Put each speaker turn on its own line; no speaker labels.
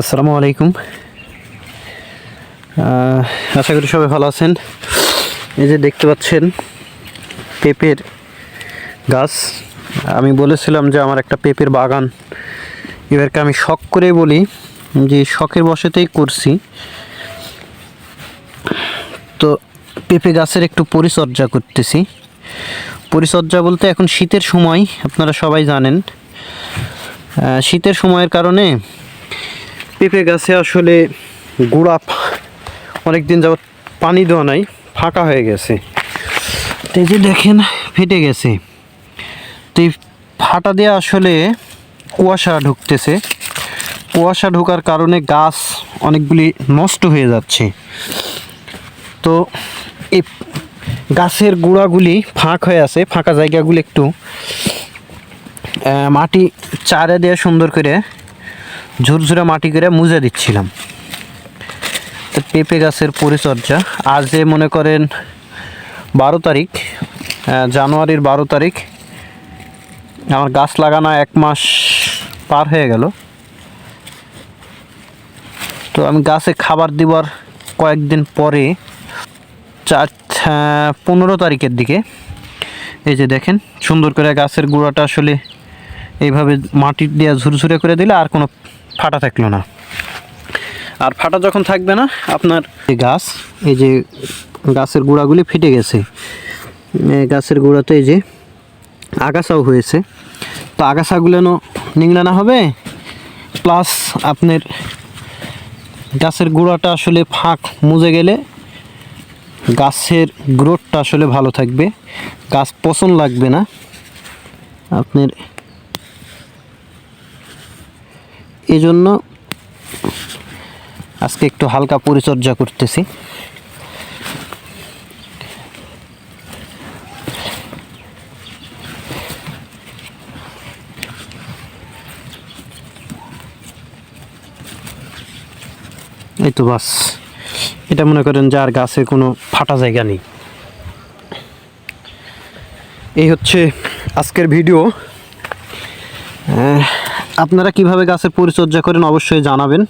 আসসালামু আলাইকুম। আশা করি সবাই ভালো আছেন। এই যে দেখতে পাচ্ছেন, পেঁপের গাছ। আমি বলেছিলাম যে আমার একটা পেঁপের বাগান। এবারকে আমি শখ করে বলি যে শখের বসেতেই করছি। তো পেঁপে গাছের একটু পরিচর্যা করতেছি। পরিচর্যা বলতে এখন শীতের সময়, আপনারা সবাই জানেন। শীতের সময়ের কারণে পেঁপে গাছে আসলে গোড়া অনেক দিন যাবত পানি দেওয়া নাই, ফাঁকা হয়ে গেছে। তো এই যে দেখেন, ফেটে গেছে। তো এই ফাটা দিয়ে আসলে কুয়াশা ঢুকতেছে। কুয়াশা ঢোকার কারণে গাছ অনেকগুলি নষ্ট হয়ে যাচ্ছে। তো এই গাছের গোড়াগুলি ফাঁক হয়ে আছে, ফাঁকা জায়গাগুলি একটু মাটি চারে দিয়ে সুন্দর করে ঝুরঝুরে মাটি করে মুজে দিচ্ছিলাম। তো পেঁপে গাছের পরিচর্যা, আজ যে মনে করেন বারো তারিখ জানুয়ারির বারো তারিখ, আমার গাছ লাগানো এক মাস পার হয়ে গেল। তো আমি গাছে খাবার দিবার কয়েকদিন পরে, চার পনেরো তারিখের দিকে, এই যে দেখেন, সুন্দর করে গাছের গুঁড়াটা আসলে এইভাবে মাটি দিয়ে ঝুরঝুরে করে দিলে আর কোনো ফাটা থাকল না। আর ফাটা যখন থাকবে না আপনার এই গাছ এই যে গাছের গুঁড়াগুলি ফেটে গেছে। গাছের গুঁড়াতে এই যে আগাছাও হয়েছে। তো আগাছাগুলো নিংড়ানো হবে প্লাস আপনার গাছের গুঁড়াটা আসলে ফাঁক মুজে গেলে গাছের গ্রোথটা আসলে ভালো থাকবে। গাছ পচন লাগবে না। আপনার এই জন্য আজকে একটু হালকা পরিচর্যা করতেছি। এই তো বাস। এটা মনে করেন যে আর গাছে কোনো ফাটা জায়গা নেই। এই হচ্ছে আজকের ভিডিও। আপনারা কীভাবে গাছের পরিচর্যা করেন অবশ্যই জানাবেন।